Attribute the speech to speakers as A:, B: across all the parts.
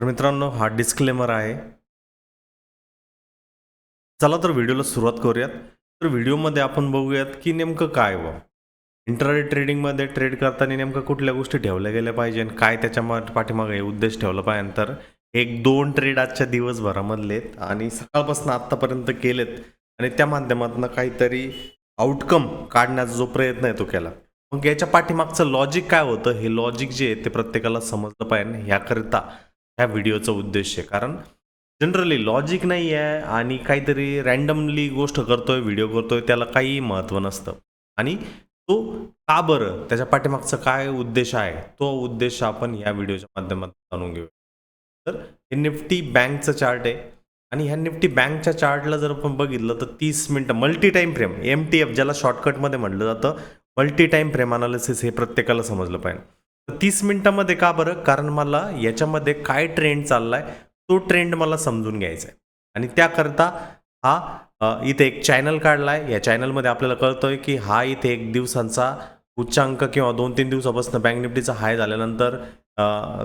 A: तर मित्रांनो हा डिस्क्लेमर आहे. चला तर व्हिडिओला सुरुवात करूयात. तर व्हिडिओमध्ये आपण बघूयात की नेमकं काय व इंटरनेट ट्रेडिंगमध्ये ट्रेड करताना नेमकं कुठल्या गोष्टी ठेवल्या गेल्या पाहिजे आणि काय त्याच्या पाठीमागे उद्देश ठेवला पाहिजे. तर एक दोन ट्रेड आजच्या दिवसभरामधले आहेत आणि सकाळपासून आत्तापर्यंत केलेत. आणि त्या माध्यमातून काहीतरी आउटकम काढण्याचा जो प्रयत्न आहे तो केला. मग याच्या पाठीमागचं लॉजिक काय होतं? हे लॉजिक जे आहे ते प्रत्येकाला समजलं पाहिजे ह्याकरिता ह्या व्हिडिओचा उद्देश आहे. कारण जनरली लॉजिक नाही आहे आणि काहीतरी रॅन्डमली गोष्ट करतोय व्हिडिओ करतोय त्याला काही महत्त्व नसतं. आणि तो का बरं त्याच्या पाठीमागचा काय उद्देश आहे तो उद्देश आपण या व्हिडिओच्या माध्यमातून जाणून घेऊ तर हे निफ्टी बँकचं चार्ट आहे. आणि ह्या निफ्टी बँकच्या चार्टला जर आपण बघितलं तर तीस मिनटं multi time frame M T F ज्याला शॉर्टकटमध्ये म्हटलं जातं मल्टी टाईम फ्रेम अनालिसिस हे प्रत्येकाला समजलं पाहिजे. तीस मिनटामध्ये का बरं? कारण मला याच्यामध्ये काय ट्रेंड चाललाय तो ट्रेंड मला समजून घ्यायचा आहे. आणि त्याकरता हा इथे एक चॅनल काढला आहे या चॅनलमध्ये आपल्याला कळतोय की हा इथे एक दिवसांचा उच्चांक किंवा दोन तीन दिवसापासून बँक निफ्टीचा हाय झाल्यानंतर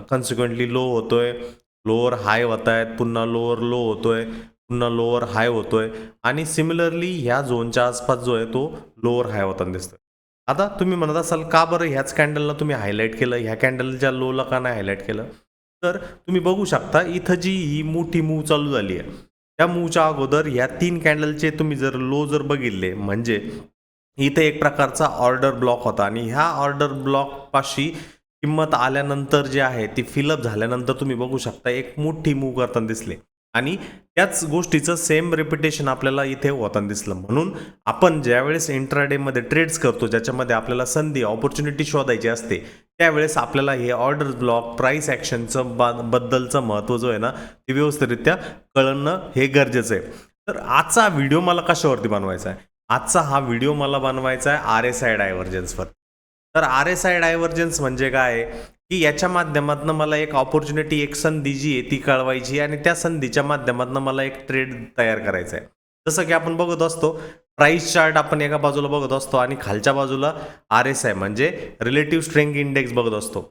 A: कन्सिक्वेंटली लो होतोय. लोअर हाय होत आहेत पुन्हा लोअर लो होतोय पुन्हा लोअर हाय होतोय. आणि सिमिलरली ह्या झोनच्या आसपास जो आहे तो लोअर हाय होताना दिसतोय. आता तुम्ही म्हणत असाल का बरं ह्याच कॅन्डलला तुम्ही हायलाईट केलं? ह्या कॅन्डलच्या लोला का नाही हायलाईट केलं? तर तुम्ही बघू शकता इथं जी ही मोठी मूव चालू झाली आहे त्या मूवच्या अगोदर ह्या तीन कॅन्डलचे तुम्ही जर लो जर बघितले म्हणजे इथे एक प्रकारचा ऑर्डर ब्लॉक होता आणि ह्या ऑर्डर ब्लॉकपाशी किंमत आल्यानंतर जे आहे ती फिलअप झाल्यानंतर तुम्ही बघू शकता एक मोठी मूव करताना दिसले. आणि त्याच गोष्टीचं सेम रिपिटेशन आपल्याला इथे होताना दिसलं. म्हणून आपण ज्यावेळेस इंट्राडेमध्ये ट्रेड्स करतो ज्याच्यामध्ये आपल्याला संधी ऑपॉर्च्युनिटी शोधायची असते त्यावेळेस आपल्याला हे ऑर्डर ब्लॉक प्राईस ॲक्शनचं बा बद्दलचं महत्त्व जो आहे ना ते व्यवस्थितरित्या कळणं हे गरजेचं आहे. तर आजचा व्हिडिओ मला कशावरती बनवायचा आहे? आजचा हा व्हिडिओ मला बनवायचा आहे आर एस आय डायव्हर्जन्सवर तर आर एस आय डायव्हर्जन्स म्हणजे काय? की याच्या माध्यमातून मला एक ऑपॉर्च्युनिटी एक संधी जी आहे ती कळवायची आणि त्या संधीच्या माध्यमातून मला एक ट्रेड तयार करायचा आहे जसं की आपण बघत असतो प्राईस चार्ट आपण एका बाजूला बघत असतो आणि खालच्या बाजूला आर एस आय म्हणजे रिलेटिव्ह स्ट्रेंथ इंडेक्स बघत असतो.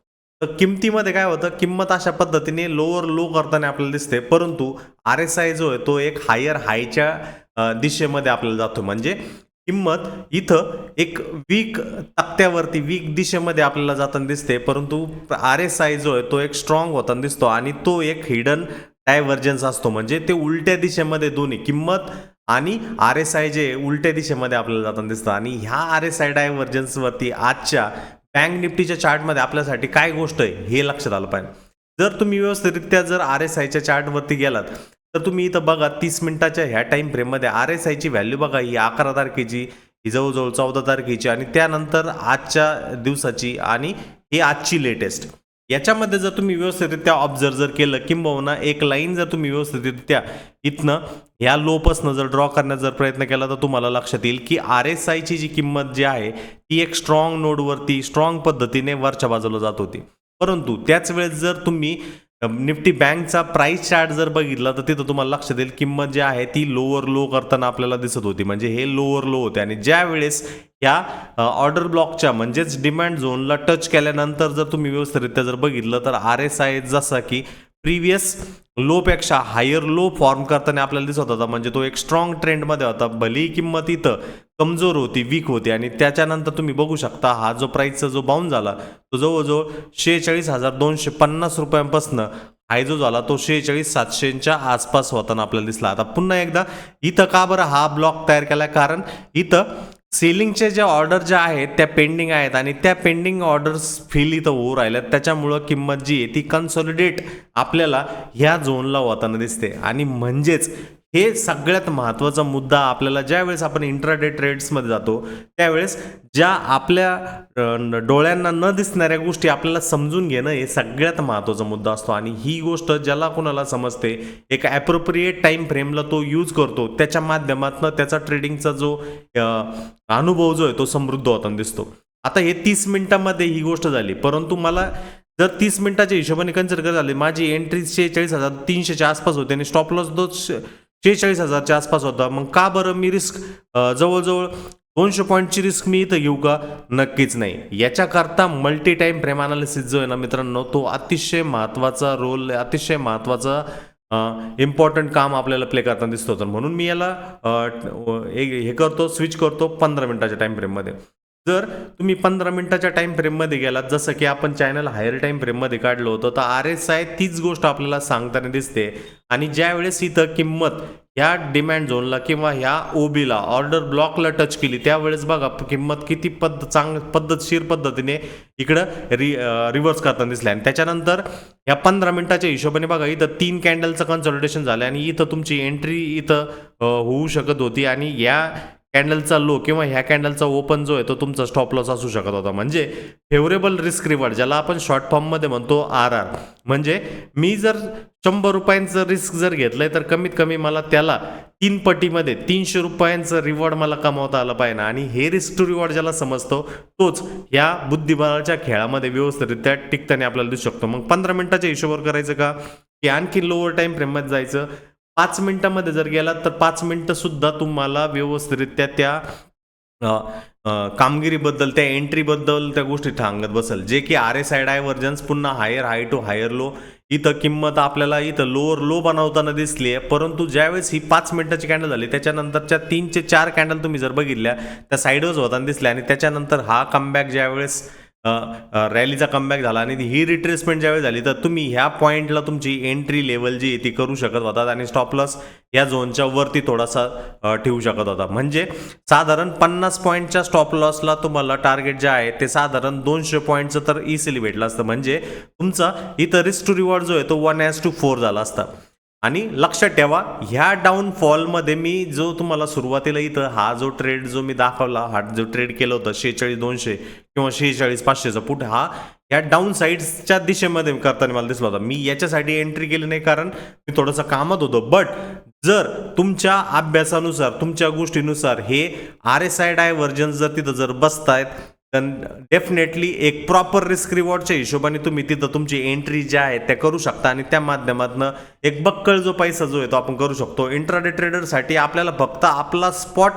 A: तर किमतीमध्ये काय होतं किंमत अशा पद्धतीने लोअर लो करताना आपल्याला दिसते परंतु आर एस आय जो आहे तो एक हायर हायच्या दिशेमध्ये आपल्याला जातो. म्हणजे किंमत इथं एक वीक तक्त्यावरती वीक दिशेमध्ये आपल्याला जाताना दिसते. परंतु आर एस आय जो आहे तो एक स्ट्रॉंग होताना दिसतो आणि तो एक हिडन डायव्हर्जन्स असतो. म्हणजे ते उलट्या दिशेमध्ये दोन्ही किंमत आणि आर एस आय जे उलट्या दिशेमध्ये आपल्याला जाताना दिसतं. आणि ह्या आर एस आय डायव्हर्जन्सवरती आजच्या बँक निफ्टीच्या चार्टमध्ये आपल्यासाठी काय गोष्ट आहे हे लक्षात आलं पाहिजे. जर तुम्ही व्यवस्थितरित्या जर आर एस आयच्या चार्टवरती गेलात तर तुम्ही इथं बघा तीस मिनिटाच्या ह्या टाईम फ्रेममध्ये आर एस आयची व्हॅल्यू बघा ही अकरा तारखेची ही जवळजवळ चौदा तारखेची आणि त्यानंतर आजच्या दिवसाची आणि ही आजची लेटेस्ट याच्यामध्ये जर तुम्ही व्यवस्थितरित्या ऑब्झर्व जर केलं किंबहुना एक लाईन जर तुम्ही व्यवस्थितरित्या इथनं ह्या लोपसनं जर ड्रॉ करण्याचा जर प्रयत्न केला तर तुम्हाला लक्षात येईल की आर एस आयची जी किंमत जी आहे ती एक स्ट्रॉंग नोडवरती स्ट्रॉंग पद्धतीने वरच्या बाजूला जात होती. परंतु त्याच वेळेस जर तुम्ही निफ्टी बँकचा प्राईस चार्ट जर बघितला तर तिथं तुम्हाला लक्षात येईल किंमत जी आहे ती लोअर लो करताना आपल्याला दिसत होती. म्हणजे हे लोअर लो होते. आणि ज्या वेळेस या ऑर्डर ब्लॉकच्या म्हणजेच डिमांड झोनला टच केल्यानंतर जर तुम्ही व्यवस्थितरित्या जर बघितलं तर आर एस आय जसा की प्रिव्हियस लोपेक्षा हायर लो फॉर्म करताना आपल्याला दिसत होता. म्हणजे तो एक स्ट्रॉंग ट्रेंडमध्ये होता. भलेही किंमत इथं कमजोर होती वीक होती आणि त्याच्यानंतर तुम्ही बघू शकता हा जो प्राईसचा जो बाउन झाला तो जवळजवळ शेहेचाळीस हजार दोनशे पन्नास रुपयांपासून हाय जो झाला तो शेहेचाळीस सातशेच्या आसपास होताना आपल्याला दिसला. आता पुन्हा एकदा इथं का बरं हा ब्लॉक तयार केला? कारण इथं सेलिंगचे ज्या ऑर्डर ज्या आहेत त्या पेंडिंग आहेत आणि त्या पेंडिंग ऑर्डर्स फिल इथं होऊ राहिल्यात. त्याच्यामुळं किंमत जी आहे ती कन्सॉलिडेट आपल्याला ह्या झोनला होताना दिसते. आणि म्हणजेच हे सगळ्यात महत्त्वाचा मुद्दा आपल्याला ज्यावेळेस आपण इंट्राडे ट्रेड्समध्ये जातो त्यावेळेस ज्या आपल्या डोळ्यांना न दिसणाऱ्या गोष्टी आपल्याला समजून घेणं हे सगळ्यात महत्त्वाचा मुद्दा असतो. आणि ही गोष्ट ज्याला कोणाला समजते एक ॲप्रोप्रिएट टाईम फ्रेमला तो यूज करतो त्याच्या माध्यमातून त्याचा ट्रेडिंगचा जो अनुभव जो आहे तो समृद्ध होताना दिसतो. आता हे तीस मिनिटामध्ये ही गोष्ट झाली परंतु मला जर तीस मिनिटाच्या हिशोबाने कन्सिडर झाले माझी एंट्री शेहेचाळीस हजार तीनशेच्या आसपास होते आणि स्टॉप लॉस जो शेहेचाळीस हजारच्या आसपास होता. मग का बरं मी रिस्क जवळजवळ दोनशे पॉईंटची रिस्क मी इथं घेऊ का? नक्कीच नाही. याच्याकरता मल्टी टाईम प्रेम अनालिसिस जो आहे ना मित्रांनो तो अतिशय महत्त्वाचा रोल अतिशय महत्त्वाचा इम्पॉर्टंट काम आपल्याला प्ले करताना दिसतो तर म्हणून मी याला एक- हे करतो स्विच करतो पंधरा मिनिटाच्या टाईम फ्रेममध्ये जर तुम्ही पंधरा मिनिटाच्या टाईम फ्रेममध्ये गेलात जसं की आपण चॅनल हायर टाईम फ्रेममध्ये काढलं होतं तर आर एस आय तीच गोष्ट आपल्याला सांगताना दिसते. आणि ज्या वेळेस इथं किंमत ह्या डिमॅन्ड झोनला किंवा ह्या ओबीला ऑर्डर ब्लॉकला टच केली त्यावेळेस बघा किंमत किती पद्ध चांग पद्धतशीर पद्धतीने इकडं रि रिव्हर्स करताना दिसले आणि त्याच्यानंतर ह्या पंधरा मिनिटाच्या हिशोबाने बघा इथं तीन कॅन्डलचं कन्सल्टेशन झालं आणि इथं तुमची एंट्री इथं होऊ शकत होती. आणि या कॅन्डलचा लो किंवा ह्या कॅन्डलचा ओपन जो आहे तो तुमचा स्टॉप लॉस असू शकत होता. म्हणजे फेवरेबल रिस्क रिवॉर्ड ज्याला आपण शॉर्ट फॉर्ममध्ये म्हणतो आर आर. म्हणजे मी जर शंभर रुपयांचं रिस्क जर घेतलंय तर कमीत कमी मला त्याला तीन पटीमध्ये तीनशे रुपयांचं रिवॉर्ड मला कमावता आलं पाहिजे आणि हे रिस्क टू रिवॉर्ड ज्याला समजतो तोच या बुद्धिबळाच्या खेळामध्ये व्यवस्थितरित्या टिकताना आपल्याला दिसू शकतो. मग पंधरा मिनिटाच्या हिशोबावर करायचं का? की आणखी लोअर टाईम फ्रेममध्ये जायचं. पाच मिनिटामध्ये जर गेलात तर पाच मिनिटं सुद्धा तुम्हाला व्यवस्थितरित्या त्या कामगिरीबद्दल त्या एंट्रीबद्दल त्या गोष्टी सांगत बसेल. जे की आर एस आय डायव्हर्जन्स पुन्हा higher high to higher low. इथं किंमत आपल्याला इथं लोअर लो बनवताना दिसली आहे परंतु ज्यावेळेस ही पाच मिनिटाची कॅन्डल झाली त्याच्यानंतरच्या तीनचे चार कॅन्डल तुम्ही जर बघितल्या त्या साईडवर होताना दिसल्या आणि त्याच्यानंतर हा कमबॅक ज्यावेळेस रॅलीचा कमबॅक झाला आणि ही रिट्रेसमेंट ज्यावेळी झाली तर तुम्ही ह्या पॉईंटला तुमची एंट्री लेवल जी आहे ती करू शकत होतात आणि स्टॉपलॉस या झोनच्या वरती थोडासा ठेवू शकत होता म्हणजे साधारण पन्नास पॉईंटच्या स्टॉप लॉसला तुम्हाला टार्गेट जे आहे ते साधारण दोनशे पॉईंटचं तर इसिली भेटलं असतं. म्हणजे तुमचा इथं रिस्क टू रिवॉर्ड जो आहे तो वन एस टू फोर झाला असता. आणि लक्षात ठेवा ह्या डाऊनफॉलमध्ये मी जो तुम्हाला सुरुवातीला इथं हा जो ट्रेड जो मी दाखवला हा जो ट्रेड केला होता शेहेचाळीस दोनशे किंवा शेहेचाळीस पाचशेचा पुट हा या डाऊन साईड्सच्या दिशेमध्ये करताना मला दिसला होता. मी याच्यासाठी एंट्री केली नाही कारण मी थोडंसं कामात होतो. बट जर तुमच्या अभ्यासानुसार तुमच्या गोष्टीनुसार हे आर एस आय डायव्हर्जन्स जर तिथं जर बसतायत डेफिनेटली एक प्रॉपर रिस्क रिवॉर्डच्या हिशोबाने तुम्ही तिथं तुमची एंट्री ज्या आहेत त्या करू शकता. आणि त्या माध्यमातून एक बक्कळ जो पैसा जो आहे तो आपण करू शकतो. इंट्राडे ट्रेडरसाठी आपल्याला फक्त आपला स्पॉट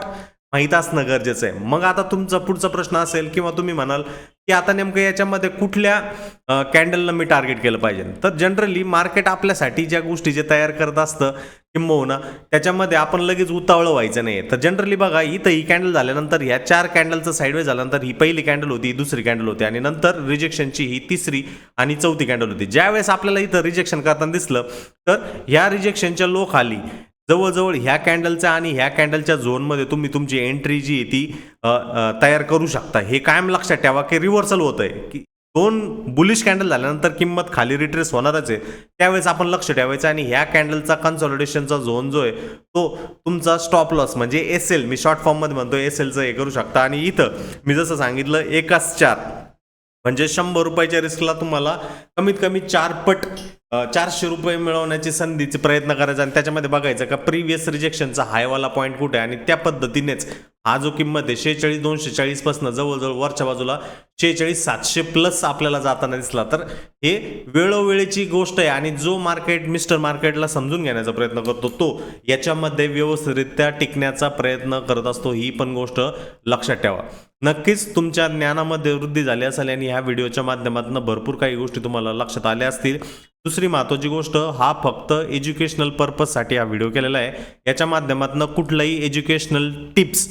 A: माहीत असणं गरजेचं आहे. मग आता तुमचा पुढचा प्रश्न असेल किंवा तुम्ही म्हणाल की आता नेमकं याच्यामध्ये कुठल्या कॅन्डलला मी टार्गेट केलं पाहिजे? तर जनरली मार्केट आपल्यासाठी ज्या गोष्टी जे तयार करत असतं किंबहुना त्याच्यामध्ये आपण लगेच उतावळं व्हायचं नाही तर जनरली बघा इथं ही कॅन्डल झाल्यानंतर ह्या चार कॅन्डलचं साईडवे झाल्यानंतर ही पहिली कॅन्डल होती ही दुसरी कॅन्डल होती आणि नंतर रिजेक्शनची ही तिसरी आणि चौथी कॅन्डल होती. ज्यावेळेस आपल्याला इथं रिजेक्शन करताना दिसलं तर ह्या रिजेक्शनच्या लो खाली जवळजवळ ह्या कॅन्डलच्या आणि ह्या कॅन्डलच्या झोनमध्ये तुम्ही तुमची एंट्री जी आहे ती तयार करू शकता. हे कायम लक्षात ठेवा की रिव्हर्सल होत आहे की दोन बुलिश कॅन्डल झाल्यानंतर किंमत खाली रिट्रेस होणारच आहे. त्यावेळेस आपण लक्ष ठेवायचं आणि ह्या कॅन्डलचा कन्सॉलिडेशनचा झोन जो आहे तो तुमचा स्टॉप लॉस म्हणजे एस एल मी शॉर्ट फॉर्ममध्ये म्हणतो एस एलचं हे करू शकता. आणि इथं मी जसं सांगितलं एकाच चार म्हणजे शंभर रुपयाच्या रिस्कला तुम्हाला कमीत कमी चार पट चारशे रुपये मिळवण्याची संधीचे प्रयत्न करायचा आणि त्याच्यामध्ये बघायचं का प्रिव्हियस रिजेक्शनचा हायवाला पॉईंट कुठे आहे आणि त्या पद्धतीनेच हा जो किंमत आहे शेहेचाळीस दोनशे चाळीसपासून जवळजवळ वरच्या बाजूला शेहेचाळीस सातशे प्लस आपल्याला जाताना दिसला. तर हे वेळोवेळीची गोष्ट आहे आणि जो मार्केट मिस्टर मार्केटला समजून घेण्याचा प्रयत्न करतो तो याच्यामध्ये व्यवस्थितरित्या टिकण्याचा प्रयत्न करत असतो ही पण गोष्ट लक्षात ठेवा. नक्कीच तुमच्या ज्ञानामध्ये वृद्धी झाली असेल आणि ह्या व्हिडिओच्या माध्यमातून भरपूर काही गोष्टी तुम्हाला लक्षात आल्या असतील. दुसरी महत्त्वाची गोष्ट हा फक्त एज्युकेशनल पर्पजसाठी हा व्हिडिओ केलेला आहे. याच्या माध्यमातून कुठलाही एज्युकेशनल टिप्स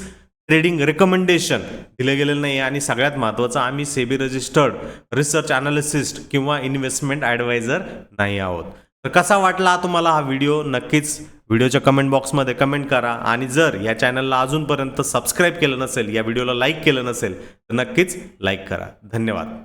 A: ट्रेडिंग रेकमेंडेशन दिलं गेलेलं नाही आणि सगळ्यात महत्त्वाचं आम्ही सेबी रजिस्टर्ड रिसर्च अनालिसिस्ट किंवा इन्व्हेस्टमेंट ॲडवायझर नाही आहोत. तर कसा वाटला तुम्हाला हा व्हिडिओ नक्कीच व्हिडिओच्या कमेंट बॉक्समध्ये कमेंट करा. आणि जर या चॅनलला अजूनपर्यंत सबस्क्राईब केलं नसेल या व्हिडिओला लाईक केलं नसेल तर नक्कीच लाईक करा. धन्यवाद.